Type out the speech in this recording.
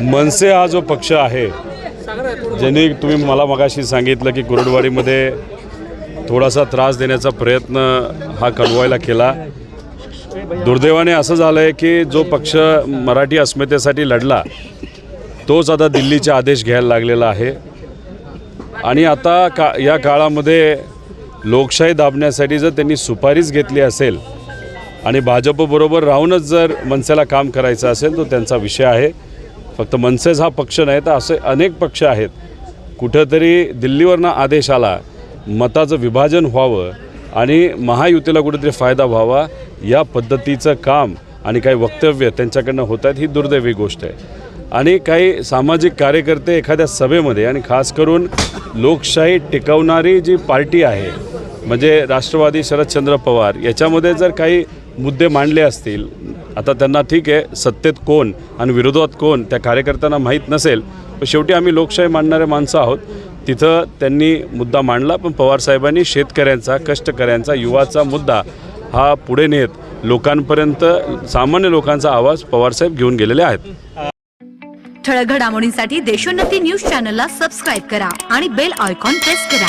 मनसे हा जो पक्ष आहे ज्यांनी तुम्ही मला मगाशी सांगितलं की कुरडवाडीमध्ये थोडासा त्रास देण्याचा प्रयत्न हा कळवायला केला. दुर्दैवाने असं झालं आहे की जो पक्ष मराठी अस्मितेसाठी लढला तोच आता दिल्लीचे आदेश घ्यायला लागलेला आहे. आणि आता का या काळामध्ये लोकशाही दाबण्यासाठी जर त्यांनी सुपारीच घेतली असेल आणि भाजपबरोबर राहूनच जर मनसेला काम करायचं असेल तो त्यांचा विषय आहे. फक्त मनसेच हा पक्ष नाही तर असे अनेक पक्ष आहेत. कुठंतरी दिल्लीवरनं आदेश आला मताचं विभाजन व्हावं आणि महायुतीला कुठेतरी फायदा व्हावा या पद्धतीचं काम आणि काही वक्तव्य त्यांच्याकडनं होत आहेत ही दुर्दैवी गोष्ट आहे. आणि काही सामाजिक कार्यकर्ते एखाद्या सभेमध्ये आणि खास करून लोकशाही टिकवणारी जी पार्टी आहे म्हणजे राष्ट्रवादी शरदचंद्र पवार याच्यामध्ये जर काही मुद्दे मांडले असतील आता त्यांना ठीक आहे सत्तेत कोण आणि विरोधात कोण त्या कार्यकर्त्यांना माहीत नसेल पण शेवटी आम्ही लोकशाही मांडणारे माणसं आहोत. तिथं त्यांनी मुद्दा मांडला पण पवारसाहेबांनी शेतकऱ्यांचा कष्टकऱ्यांचा युवाचा मुद्दा हा पुढे नेत लोकांपर्यंत सामान्य लोकांचा आवाज पवारसाहेब घेऊन गेलेले आहेत. ठळक घडामोडींसाठी देशोन्नती न्यूज चॅनलला सबस्क्राईब करा आणि बेल आयकॉन प्रेस करा.